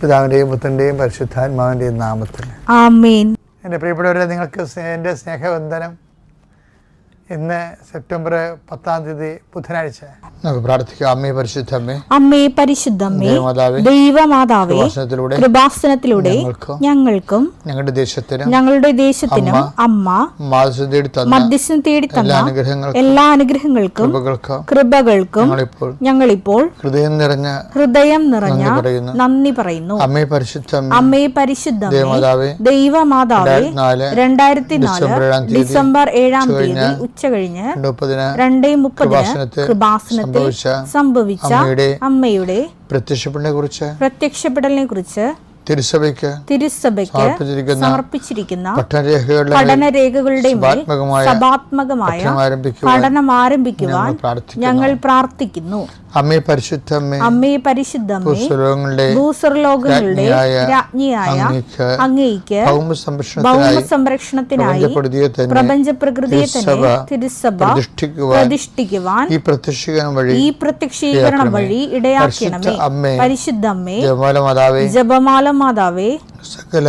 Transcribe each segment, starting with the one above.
പിതാവിന്റെയും പുത്രന്റെയും പരിശുദ്ധാത്മാവിന്റെയും നാമത്തിൽ. എന്റെ പ്രിയപ്പെട്ടവരെ നിങ്ങൾക്ക് എന്റെ എന്റെ സ്നേഹവന്ദനം. ഇന്ന് സെപ്റ്റംബർ പത്താം തീയതി ബുധനാഴ്ച. നമുക്ക് പ്രാർത്ഥിക്കാം. അമ്മേ പരിശുദ്ധമ്മേ അമ്മേ പരിശുദ്ധമ്മേ ദേവമാതാവേ കൃപാസനത്തിലൂടെ ഞങ്ങൾക്കും ഞങ്ങളുടെ ദേശത്തിനും ഞങ്ങളുടെ ദേശത്തിനും അമ്മ മധ്യസ്ഥം തേടി എല്ലാ തന്ന അനുഗ്രഹങ്ങൾക്കും എല്ലാ അനുഗ്രഹങ്ങൾക്കും കൃപകൾക്കും ഞങ്ങളിപ്പോൾ ഹൃദയം നിറഞ്ഞ ഹൃദയം നിറഞ്ഞ നന്ദി പറയുന്നു. അമ്മേ പരിശുദ്ധ അമ്മേ പരിശുദ്ധ ദേവമാതാവേ രണ്ടായിരത്തി നാല് ഡിസംബർ ഏഴാം തീയതി ഉച്ച കഴിഞ്ഞ് രണ്ട് മുപ്പതിന് കൃപാസനത്തിൽ സംഭവിച്ച അമ്മയുടെ പ്രത്യക്ഷപ്പെടലിനെ കുറിച്ച് പ്രത്യക്ഷപ്പെടലിനെ കുറിച്ച് തിരുസഭയ്ക്ക് തിരുസഭയ്ക്ക് സമർപ്പിച്ചിരിക്കുന്ന പഠനരേഖകളുടെ സഭാത്മകമായ പഠനം ആരംഭിക്കുവാൻ ഞങ്ങൾ പ്രാർത്ഥിക്കുന്നു. അമ്മേ പരിശുദ്ധമ്മേ അമ്മേ പരിശുദ്ധമ്മേ പുസ്തകങ്ങളുടെ ഭൂസ്വർലോകങ്ങളുടെ രാജ്ഞിയായ അങ്ങേക്ക് ഭൗമ സംരക്ഷണത്തിനായി പ്രപഞ്ച പ്രകൃതിയെ തന്നെ തിരുസഭ പ്രതിഷ്ഠിക്കുവാൻ ഈ പ്രത്യക്ഷീകരണം വഴി ഈ പ്രത്യക്ഷീകരണം വഴി ഇടയാക്കണമേ. പരിശുദ്ധമ്മേ ജപമാല മാതാവേ ജപമാല മാതാവേ സകല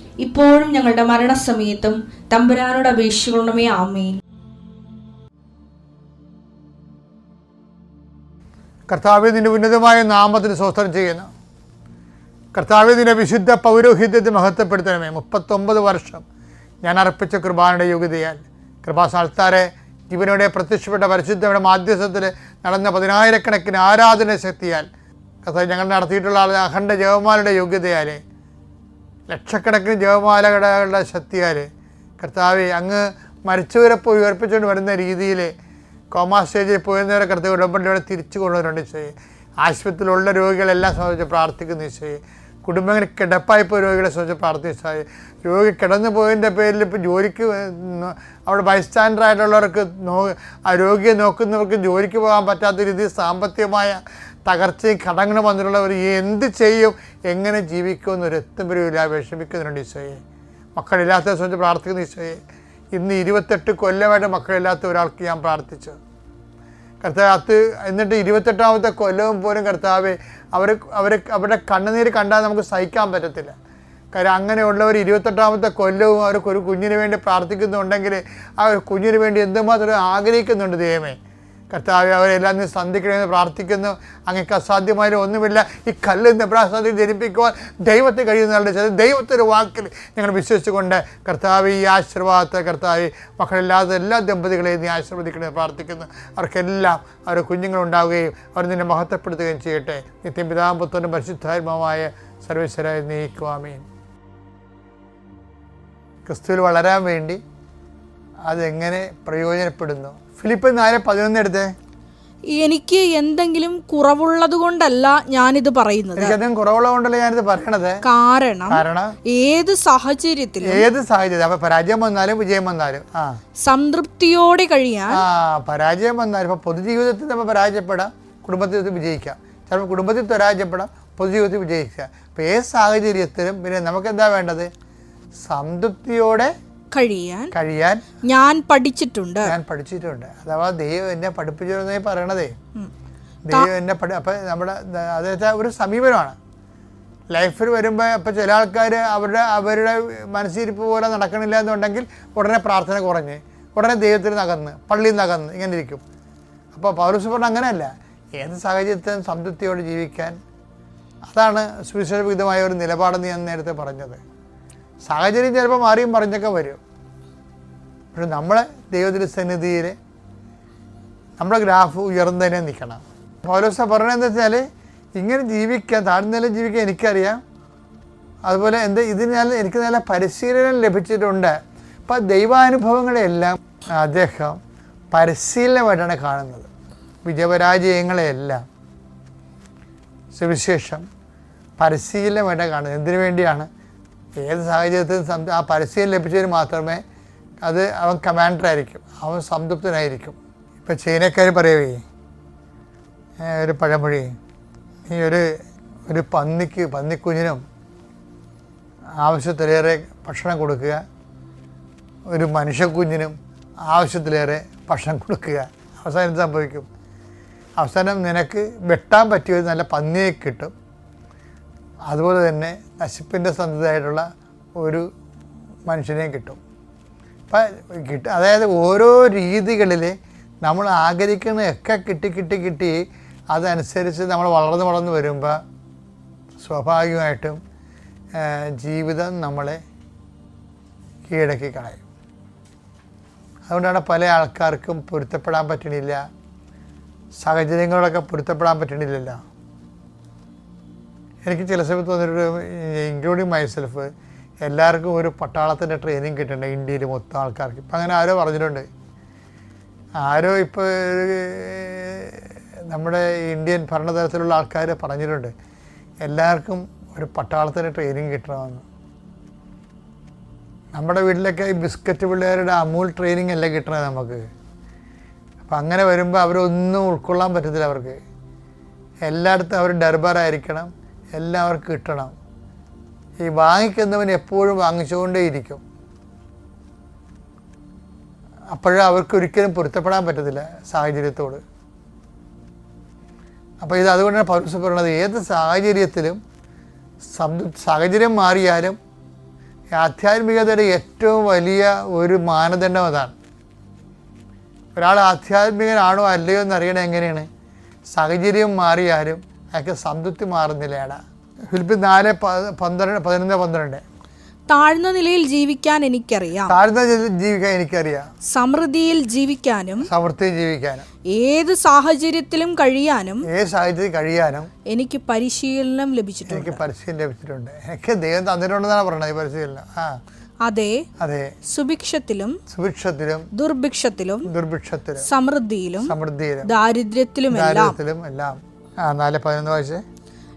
ഇപ്പോഴും ഞങ്ങളുടെ മരണസമയത്തും തമ്പുരാനോട് അപേക്ഷിക്കണമേ ആമേൻ. കർത്താവ് നിന്റെ ഉന്നതമായ നാമത്തിന് സ്വസ്ത്രം ചെയ്യുന്നു. കർത്താവ് നിന്റെ വിശുദ്ധ പൗരോഹിത്യത്തെ മഹത്വപ്പെടുത്തണമേ. മുപ്പത്തൊമ്പത് വർഷം ഞാൻ അർപ്പിച്ച കൃപാനയുടെ യോഗ്യതയാൽ. കൃപാസാൽത്താരെ ജീവനോടെ പ്രത്യക്ഷപ്പെട്ട പരിശുദ്ധയുടെ മാധ്യസ്ഥത്തിൽ നടന്ന പതിനായിരക്കണക്കിന് ആരാധന ശക്തിയാൽ കർത്താവ് ഞങ്ങൾ നടത്തിയിട്ടുള്ള അഖണ്ഡ ജവമാലയുടെ യോഗ്യതയാൽ ലക്ഷക്കണക്കിന് ജപമാലകളുടെ ശക്തിയാൽ കർത്താവെ അങ്ങ് മരിച്ചവരെ പോയി ഉയർപ്പിച്ചുകൊണ്ട് വരുന്ന രീതിയിൽ കോമാ സ്റ്റേജിൽ പോയിരുന്നവരെ കർത്താവ് ഉടമ്പടിയോടെ തിരിച്ചു കൊണ്ടുവരുന്നുണ്ട് ഈശോയെ. ആശുപത്രിയിലുള്ള രോഗികളെല്ലാം സംബന്ധിച്ച് പ്രാർത്ഥിക്കുന്നു ഈശോയെ. കുടുംബങ്ങൾ കിടപ്പായി പോയ രോഗികളെ സംബന്ധിച്ച് പ്രാർത്ഥിച്ചു രോഗി കിടന്നു പോയതിന്റെ പേരിൽ ഇപ്പോൾ ജോലിക്ക് അവിടെ ബൈസ്റ്റാൻഡറായിട്ടുള്ളവർക്ക് നോ ആ രോഗിയെ നോക്കുന്നവർക്ക് ജോലിക്ക് പോകാൻ പറ്റാത്ത രീതിയിൽ സാമ്പത്തികമായ തകർച്ചയും കടങ്ങളും വന്നിട്ടുള്ളവർ എന്ത് ചെയ്യും എങ്ങനെ ജീവിക്കുമെന്ന് ഒരു എത്തും വരില്ല വിഷമിക്കുന്നുണ്ട് ഈശോയെ. മക്കളില്ലാത്ത സംബന്ധിച്ച് പ്രാർത്ഥിക്കുന്ന ഈശോയെ. ഇന്ന് ഇരുപത്തെട്ട് കൊല്ലമായിട്ട് മക്കളില്ലാത്ത ഒരാൾക്ക് ഞാൻ പ്രാർത്ഥിച്ചു. കർത്താവ് അത് എന്നിട്ട് ഇരുപത്തെട്ടാമത്തെ കൊല്ലവും പോലും കർത്താവ് അവർ അവർ അവരുടെ കണ്ണുനീര് കണ്ടാൽ നമുക്ക് സഹിക്കാൻ പറ്റത്തില്ല. കാര്യം അങ്ങനെയുള്ളവർ ഇരുപത്തെട്ടാമത്തെ കൊല്ലവും അവർക്ക് ഒരു കുഞ്ഞിന് വേണ്ടി പ്രാർത്ഥിക്കുന്നുണ്ടെങ്കിൽ ആ ഒരു കുഞ്ഞിന് വേണ്ടി എന്തുമാത്രം ആഗ്രഹിക്കുന്നുണ്ട് ദൈവമേ. കർത്താവ് അവരെല്ലാം നീ സന്ധിക്കണമെന്ന് പ്രാർത്ഥിക്കുന്നു. അങ്ങക്ക് അസാധ്യമായാലും ഒന്നുമില്ല. ഈ കല്ല് നെബ്രാസാദി ജനിപ്പിക്കുവാൻ ദൈവത്തെ കഴിയുന്നവരുടെ ചില ദൈവത്തിന്റെ വാക്കിൽ ഞങ്ങൾ വിശ്വസിച്ചുകൊണ്ട് കർത്താവ് ഈ ആശീർവാദത്തെ കർത്താവ് മക്കളില്ലാത്ത എല്ലാ ദമ്പതികളെയും നീ ആശീർവദിക്കണമെന്ന് പ്രാർത്ഥിക്കുന്നു. അവർക്കെല്ലാം അവരുടെ കുഞ്ഞുങ്ങളുണ്ടാവുകയും അവർ നിന്നെ മഹത്വപ്പെടുത്തുകയും ചെയ്യട്ടെ. നിത്യം പിതാമ്പത്വനും പരിശുദ്ധാത്മാവായ സർവേശ്വരായി നീക്കുവാമീൻ. ക്രിസ്തുവിൽ വളരാൻ വേണ്ടി അതെങ്ങനെ പ്രയോജനപ്പെടുന്നു? ഫിലിപ്പ് നാല് പതിനൊന്ന് എടുത്തേ. എനിക്ക് എന്തെങ്കിലും കുറവുള്ളത് കൊണ്ടല്ല ഞാനിത് പറയുന്നത്. കുറവുള്ളത് കൊണ്ടല്ല ഞാനിത് പറയണത്? കാരണം കാരണം ഏത് സാഹചര്യത്തിൽ ഏത് സാഹചര്യം അപ്പൊ പരാജയം വന്നാലും വിജയം വന്നാലും ആ. സംതൃപ്തിയോടെ കഴിയാൻ ആ പരാജയം വന്നാലും ഇപ്പൊ പൊതുജീവിതത്തിൽ നമ്മൾ പരാജയപ്പെടാം കുടുംബത്തിൽ വിജയിക്കാം. ചിലപ്പോൾ കുടുംബത്തിൽ പരാജയപ്പെടാം പൊതുജീവിതത്തിൽ വിജയിക്കാം. അപ്പൊ ഏത് സാഹചര്യത്തിലും പിന്നെ നമുക്ക് എന്താ വേണ്ടത്? സംതൃപ്തിയോടെ കഴിയാൻ കഴിയാൻ ഞാൻ പഠിച്ചിട്ടുണ്ട്. ഞാൻ പഠിച്ചിട്ടുണ്ട്. അഥവാ ദൈവം എന്നെ പഠിപ്പിച്ചിരുന്നേ പറയണതേ. ദൈവം എന്നെ പഠി അപ്പം നമ്മുടെ അതായത് ഒരു സമീപനമാണ്. ലൈഫിൽ വരുമ്പോൾ ഇപ്പം ചില ആൾക്കാർ അവരുടെ അവരുടെ മനസ്സിരിപ്പ് പോലെ നടക്കണില്ല എന്നുണ്ടെങ്കിൽ ഉടനെ പ്രാർത്ഥന കുറഞ്ഞ് ഉടനെ ദൈവത്തിൽ നകന്ന് പള്ളിയിൽ നകന്ന് ഇങ്ങനെ ഇരിക്കും. അപ്പോൾ പൗരസ് പറഞ്ഞ അങ്ങനെയല്ല. ഏത് സാഹചര്യത്തിലും സംതൃപ്തിയോടെ ജീവിക്കാൻ അതാണ് സുവിശേഷവിധമായ ഒരു നിലപാടെന്ന് ഞാൻ നേരത്തെ പറഞ്ഞത്. സാഹചര്യം ചിലപ്പോൾ മാറിയും പറഞ്ഞൊക്കെ വരും. പക്ഷെ നമ്മളെ ദൈവത്തിന്റെ സന്നിധിയിൽ നമ്മുടെ ഗ്രാഫ് ഉയർന്നു തന്നെ നിൽക്കണം. പൗലോസ പറഞ്ഞതെന്ന് വെച്ചാൽ ഇങ്ങനെ ജീവിക്കാൻ താഴ്ന്ന നില ജീവിക്കാൻ എനിക്കറിയാം. അതുപോലെ എന്താ ഇതിന് നല്ല എനിക്ക് നല്ല പരിശീലനം ലഭിച്ചിട്ടുണ്ട്. അപ്പം ദൈവാനുഭവങ്ങളെല്ലാം അദ്ദേഹം പരിശീലനമായിട്ടാണ് കാണുന്നത്. വിജയപരാജയങ്ങളെയെല്ലാം. സുവിശേഷം പരിശീലനമായിട്ടാണ് കാണുന്നത്. എന്തിനു വേണ്ടിയാണ്? ഏത് സാഹചര്യത്തിലും ആ പരസ്യം ലഭിച്ചതിന് മാത്രമേ അത് അവൻ കമാൻഡർ ആയിരിക്കും. അവൻ സംതൃപ്തനായിരിക്കും. ഇപ്പം ചൈനക്കാർ പറയവേ ഒരു പഴമൊഴി. ഈ ഒരു ഒരു പന്നിക്ക് പന്നിക്കുഞ്ഞിനും ആവശ്യത്തിലേറെ ഭക്ഷണം കൊടുക്കുക. ഒരു മനുഷ്യക്കുഞ്ഞിനും ആവശ്യത്തിലേറെ ഭക്ഷണം കൊടുക്കുക. അവസാനം സംഭവിക്കും? അവസാനം നിനക്ക് വെട്ടാൻ പറ്റിയ നല്ല പന്നിയെ കിട്ടും. അതുപോലെ തന്നെ നശിപ്പിന്റെ സന്ധതയായിട്ടുള്ള ഒരു മനുഷ്യനെയും കിട്ടും. അപ്പം കിട്ട അതായത് ഓരോ രീതികളിൽ നമ്മൾ ആഗ്രഹിക്കുന്നതൊക്കെ കിട്ടി കിട്ടി കിട്ടി അതനുസരിച്ച് നമ്മൾ വളർന്ന് വളർന്ന് വരുമ്പോൾ സ്വാഭാവികമായിട്ടും ജീവിതം നമ്മളെ കീഴടക്കി കളയും. അതുകൊണ്ടാണ് പല ആൾക്കാർക്കും പൊരുത്തപ്പെടാൻ പറ്റണില്ല. സാഹചര്യങ്ങളൊക്കെ പൊരുത്തപ്പെടാൻ പറ്റണില്ലല്ലോ. എനിക്ക് ചില സമയത്ത് തോന്നിയൊരു ഇൻക്ലൂഡിങ് മൈസെൽഫ് എല്ലാവർക്കും ഒരു പട്ടാളത്തിന്റെ ട്രെയിനിങ് കിട്ടുന്നുണ്ട് ഇന്ത്യയിൽ മൊത്തം ആൾക്കാർക്ക്. ഇപ്പം അങ്ങനെ ആരോ പറഞ്ഞിട്ടുണ്ട്. ആരോ ഇപ്പോൾ നമ്മുടെ ഇന്ത്യൻ ഭരണതലത്തിലുള്ള ആൾക്കാർ പറഞ്ഞിട്ടുണ്ട്. എല്ലാവർക്കും ഒരു പട്ടാളത്തിന്റെ ട്രെയിനിങ് കിട്ടണമെന്ന്. നമ്മുടെ വീട്ടിലൊക്കെ ഈ ബിസ്ക്കറ്റ് പിള്ളേരുടെ അമൂൽ ട്രെയിനിങ് അല്ലേ കിട്ടണത് നമുക്ക്? അപ്പം അങ്ങനെ വരുമ്പോൾ അവരൊന്നും ഉൾക്കൊള്ളാൻ പറ്റത്തില്ല അവർക്ക്. എല്ലായിടത്തും അവർ ഡർബാറായിരിക്കണം എല്ലാം അവർക്ക് കിട്ടണം. ഈ വാങ്ങിക്കുന്നവൻ എപ്പോഴും വാങ്ങിച്ചുകൊണ്ടേയിരിക്കും. അപ്പോഴും അവർക്ക് ഒരിക്കലും പൊരുത്തപ്പെടാൻ പറ്റത്തില്ല സാഹചര്യത്തോട്. അപ്പോൾ ഇത് അതുകൊണ്ടാണ് പൗരസ് പറയുന്നത് ഏത് സാഹചര്യത്തിലും സംതു സാഹചര്യം മാറിയാലും ആധ്യാത്മികതയുടെ ഏറ്റവും വലിയ ഒരു മാനദണ്ഡം അതാണ്. ഒരാൾ ആധ്യാത്മികനാണോ അല്ലയോ എന്ന് അറിയണത് എങ്ങനെയാണ്? സാഹചര്യം മാറിയാലും അയാൾക്ക് സംതൃപ്തി മാറുന്നില്ലേടാ ഫിലിപ്പ് നാല് പന്ത്രണ്ട് പതിനൊന്ന് പന്ത്രണ്ട്. താഴ്ന്ന നിലയിൽ ജീവിക്കാൻ എനിക്കറിയാം. താഴ്ന്ന നിലയിൽ ജീവിക്കാൻ എനിക്കറിയാം. സമൃദ്ധിയിൽ ജീവിക്കാനും സമൃദ്ധി ജീവിക്കാനും. ഏത് സാഹചര്യത്തിലും കഴിയാനും ഏത് സാഹചര്യത്തിൽ കഴിയാനും എനിക്ക് പരിശീലനം ലഭിച്ചിട്ടുണ്ട്. എനിക്ക് പരിശീലനം ലഭിച്ചിട്ടുണ്ട്. എനിക്ക് ദൈവം തന്നിട്ടുണ്ടെന്നാണ് ഈ പരിശീലനം. ആ. അതെ. അതെ. സുഭിക്ഷത്തിലും സുഭിക്ഷത്തിലും ദുർഭിക്ഷത്തിലും ദുർഭിക്ഷത്തിലും സമൃദ്ധിയിലും സമൃദ്ധിയിലും ദാരിദ്ര്യത്തിലും ദാരിദ്ര്യത്തിലും എല്ലാം നാല് പതിനൊന്ന് വയസ്സ്.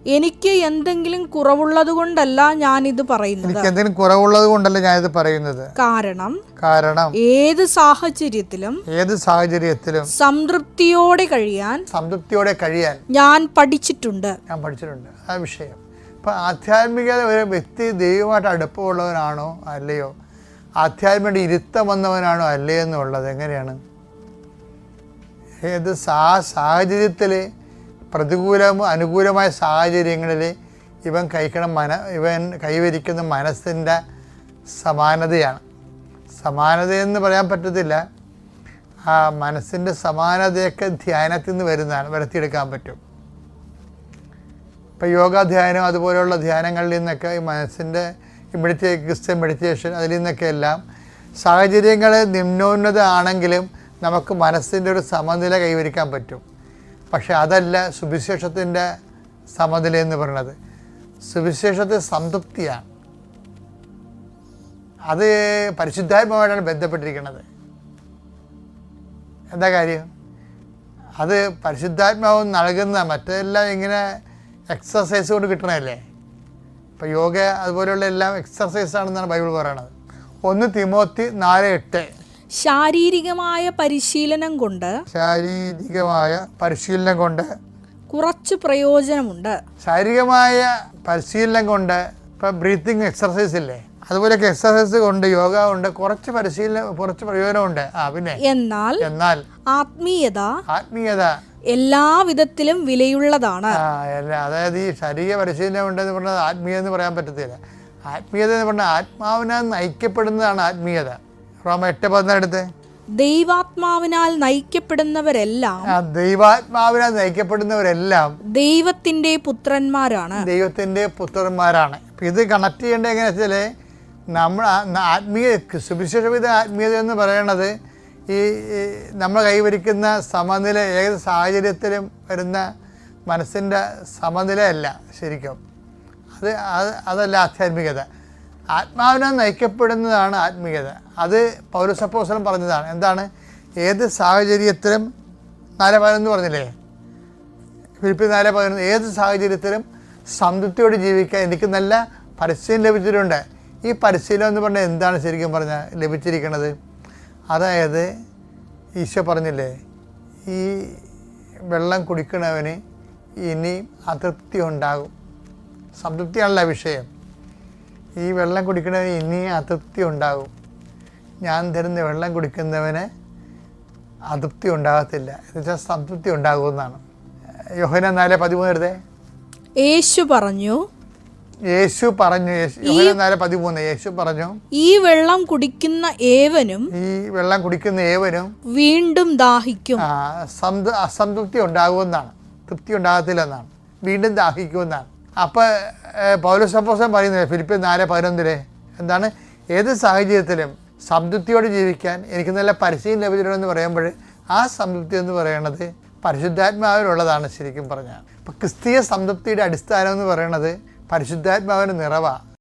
എനിക്ക് എന്തെങ്കിലും കുറവുള്ളത് കൊണ്ടല്ല ഞാനിത് പറയുന്നത്. എനിക്ക് എന്തെങ്കിലും കുറവുള്ളത് കൊണ്ടല്ല ഞാനിത് പറയുന്നത്. കാരണം കാരണം ഏത് സാഹചര്യത്തിലും ഏത് സാഹചര്യത്തിലും സംതൃപ്തിയോടെ കഴിയാൻ സംതൃപ്തിയോടെ കഴിയാൻ ഞാൻ പഠിച്ചിട്ടുണ്ട്. ഞാൻ പഠിച്ചിട്ടുണ്ട്. ആ വിഷയം. ഇപ്പം ആധ്യാത്മികത ഒരു വ്യക്തി ദൈവമായിട്ട് അടുപ്പമുള്ളവനാണോ അല്ലയോ? ആധ്യാത്മിക ഇരുത്തം വന്നവനാണോ അല്ലയോ എന്നുള്ളത് എങ്ങനെയാണ്? ഏത് സാ സാഹചര്യത്തിൽ പ്രതികൂലമോ അനുകൂലമായ സാഹചര്യങ്ങളിൽ ഇവൻ കഴിക്കണം മന ഇവൻ കൈവരിക്കുന്ന മനസ്സിന്റെ സമാനതയാണ്. സമാനതയെന്ന് പറയാൻ പറ്റത്തില്ല. ആ മനസ്സിന്റെ സമാനതയൊക്കെ ധ്യാനത്തിൽ നിന്ന് വരുന്നതാണ് വരുത്തിയെടുക്കാൻ പറ്റും. ഇപ്പോൾ യോഗ ധ്യാനം അതുപോലെയുള്ള ധ്യാനങ്ങളിൽ നിന്നൊക്കെ ഈ മനസ്സിന്റെ മെഡിറ്റേ ക്രിസ്ത്യൻ മെഡിറ്റേഷൻ അതിൽ നിന്നൊക്കെ എല്ലാം സാഹചര്യങ്ങൾ നിമ്നോന്നത ആണെങ്കിലും നമുക്ക് മനസ്സിന്റെ ഒരു സമനില കൈവരിക്കാൻ പറ്റും. പക്ഷെ അതല്ല സുവിശേഷത്തിന്റെ സമനില എന്ന് പറയുന്നത്. സുവിശേഷത്തെ സംതൃപ്തിയാണ്. അത് പരിശുദ്ധാത്മാവായിട്ടാണ് ബന്ധപ്പെട്ടിരിക്കുന്നത്. എന്താ കാര്യം? അത് പരിശുദ്ധാത്മാവ് നൽകുന്ന മറ്റെല്ലാം ഇങ്ങനെ എക്സസൈസ് കൊണ്ട് കിട്ടണമല്ലേ ഇപ്പോൾ യോഗ അതുപോലെയുള്ള എല്ലാം എക്സസൈസ് ആണെന്നാണ് ബൈബിൾ പറയണത് ഒന്ന് തിമോത്തി നാല് എട്ട്. ശാരീരികമായ പരിശീലനം കൊണ്ട് ശാരീരികമായ പരിശീലനം കൊണ്ട് കുറച്ച് പ്രയോജനമുണ്ട്. ശാരീരികമായ പരിശീലനം കൊണ്ട് ഇപ്പൊ ബ്രീത്തിങ് എക്സർസൈസ് ഇല്ലേ? അതുപോലെയൊക്കെ എക്സർസൈസ് കൊണ്ട് യോഗ ഉണ്ട് കുറച്ച് പരിശീലനം കുറച്ച് പ്രയോജനമുണ്ട്. ആ പിന്നെ? എന്നാൽ എന്നാൽ ആത്മീയത ആത്മീയത എല്ലാ വിധത്തിലും വിലയുള്ളതാണ്. അതായത് ഈ ശരീര പരിശീലനം ഉണ്ടെന്ന് പറഞ്ഞാൽ ആത്മീയത എന്ന് പറയാൻ പറ്റത്തില്ല. ആത്മീയത എന്ന് പറഞ്ഞാൽ ആത്മാവിനാൽ നയിക്കപ്പെടുന്നതാണ് ആത്മീയത. റോമ എട്ട് പതിനെടുത്ത് ദൈവാത്മാവിനാൽ നയിക്കപ്പെടുന്നവരെല്ലാം ദൈവാത്മാവിനാൽ നയിക്കപ്പെടുന്നവരെല്ലാം ദൈവത്തിന്റെ പുത്രന്മാരാണ്. ദൈവത്തിന്റെ പുത്രന്മാരാണ്. ഇത് കണക്ട് ചെയ്യേണ്ടത് എങ്ങനെയാ വെച്ചാൽ നമ്മൾ ആത്മീയ സുവിശേഷവിധ ആത്മീയത എന്ന് പറയുന്നത് ഈ നമ്മൾ കൈവരിക്കുന്ന സമനില ഏത് സാഹചര്യത്തിലും വരുന്ന മനസ്സിന്റെ സമനിലയല്ല ശരിക്കും. അത് അത് അതല്ല ആധ്യാത്മികത. ആത്മാവിനാൽ നയിക്കപ്പെടുന്നതാണ് ആത്മീയത. അത് പൗരസപ്പോസലം പറഞ്ഞതാണ്. എന്താണ്? ഏത് സാഹചര്യത്തിലും നാല് പതിനൊന്ന് പറഞ്ഞില്ലേ? ഫിലിപ്പിൻ നാല് പതിനൊന്ന്. ഏത് സാഹചര്യത്തിലും സംതൃപ്തിയോടെ ജീവിക്കാൻ എനിക്ക് നല്ല പരിശീലനം ലഭിച്ചിട്ടുണ്ട്. ഈ പരിശീലനം എന്ന് പറഞ്ഞാൽ എന്താണ് ശരിക്കും പറഞ്ഞാൽ ലഭിച്ചിരിക്കുന്നത് അതായത് ഈശോ പറഞ്ഞില്ലേ ഈ വെള്ളം കുടിക്കണവന് ഇനി അതൃപ്തി ഉണ്ടാകും. സംതൃപ്തിയാണല്ല വിഷയം. ഈ വെള്ളം കുടിക്കുന്നവന് ഇനി അതൃപ്തി ഉണ്ടാകും. ഞാൻ തരുന്ന വെള്ളം കുടിക്കുന്നവന് അതൃപ്തി ഉണ്ടാകത്തില്ല. എന്നുവെച്ചാൽ സംതൃപ്തി ഉണ്ടാകുമെന്നാണ്. യോഹന നാല് പതിമൂന്ന് എടുത്തേ യേശു പറഞ്ഞു യേശു പറഞ്ഞു യേശു യോഹന നാല് പതിമൂന്ന്. യേശു പറഞ്ഞു ഈ വെള്ളം കുടിക്കുന്ന ഏവനും ഈ വെള്ളം കുടിക്കുന്ന ഏവനും വീണ്ടും ദാഹിക്കും. അസംതൃപ്തി ഉണ്ടാകുമെന്നാണ്. തൃപ്തി ഉണ്ടാകത്തില്ലെന്നാണ് വീണ്ടും ദാഹിക്കുമെന്നാണ്. അപ്പോൾ പൗരസപ്പോസം പറയുന്നത് ഫിലിപ്പ് നാല് പതിനൊന്നിൽ എന്താണ്? ഏത് സാഹചര്യത്തിലും സംതൃപ്തിയോടെ ജീവിക്കാൻ എനിക്ക് നല്ല പരിശീലനം ലഭിച്ചിട്ടുണ്ടെന്ന് പറയുമ്പോൾ ആ സംതൃപ്തി എന്ന് പറയുന്നത് പരിശുദ്ധാത്മാവിലുള്ളതാണ് ശരിക്കും പറഞ്ഞാൽ. ഇപ്പം ക്രിസ്തീയ സംതൃപ്തിയുടെ അടിസ്ഥാനം എന്ന് പറയുന്നത് പരിശുദ്ധാത്മാവിന്റെ നിറവാണ്